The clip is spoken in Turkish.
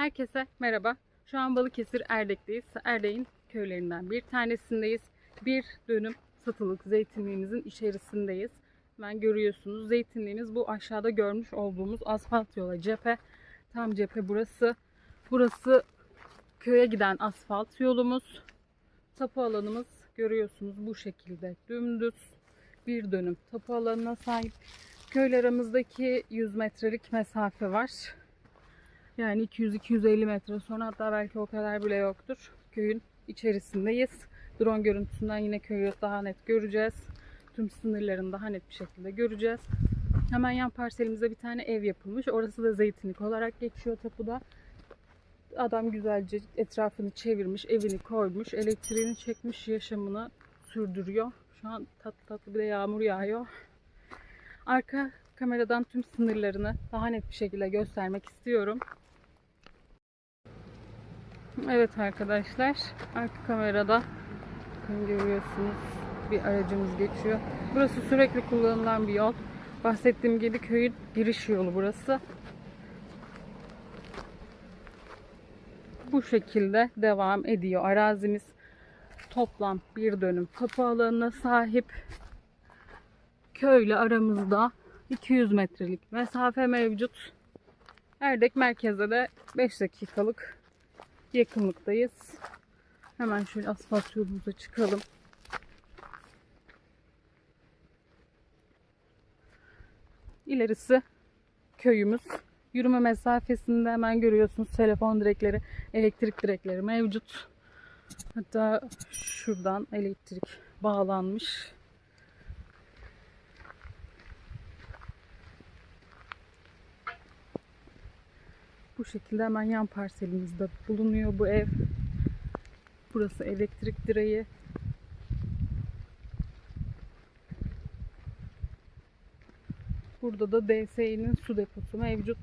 Herkese merhaba. Şu an Balıkesir Erdek'teyiz. Erdek'in köylerinden bir tanesindeyiz. Bir dönüm satılık zeytinliğimizin içerisindeyiz. Hemen görüyorsunuz zeytinliğimiz bu aşağıda görmüş olduğumuz asfalt yola cephe. Tam cephe burası. Burası köye giden asfalt yolumuz. Tapu alanımız görüyorsunuz bu şekilde dümdüz bir dönüm tapu alanına sahip. Köyle aramızdaki 100 metrelik mesafe var. Yani 200-250 metre sonra hatta belki o kadar bile yoktur. Köyün içerisindeyiz. Drone görüntüsünden yine köyü daha net göreceğiz. Tüm sınırlarını daha net bir şekilde göreceğiz. Hemen yan parselimizde bir tane ev yapılmış. Orası da zeytinlik olarak geçiyor tapuda. Adam güzelce etrafını çevirmiş, evini koymuş, elektriğini çekmiş, yaşamını sürdürüyor. Şu an tatlı tatlı bir de yağmur yağıyor. Arka kameradan tüm sınırlarını daha net bir şekilde göstermek istiyorum. Evet arkadaşlar, arka kamerada görüyorsunuz bir aracımız geçiyor. Burası sürekli kullanılan bir yol. Bahsettiğim gibi köyün giriş yolu burası. Bu şekilde devam ediyor. Arazimiz toplam bir dönüm tapu alanına sahip. Köyle aramızda 200 metrelik mesafe mevcut. Erdek merkeze de 5 dakikalık yakınlıktayız. Hemen şöyle asfalt yolumuza çıkalım. İlerisi köyümüz. Yürüme mesafesinde hemen görüyorsunuz telefon direkleri, elektrik direkleri mevcut. Hatta şuradan elektrik bağlanmış. Bu şekilde hemen yan parselimizde bulunuyor bu ev. Burası elektrik direği. Burada da DSİ'nin su deposu mevcut.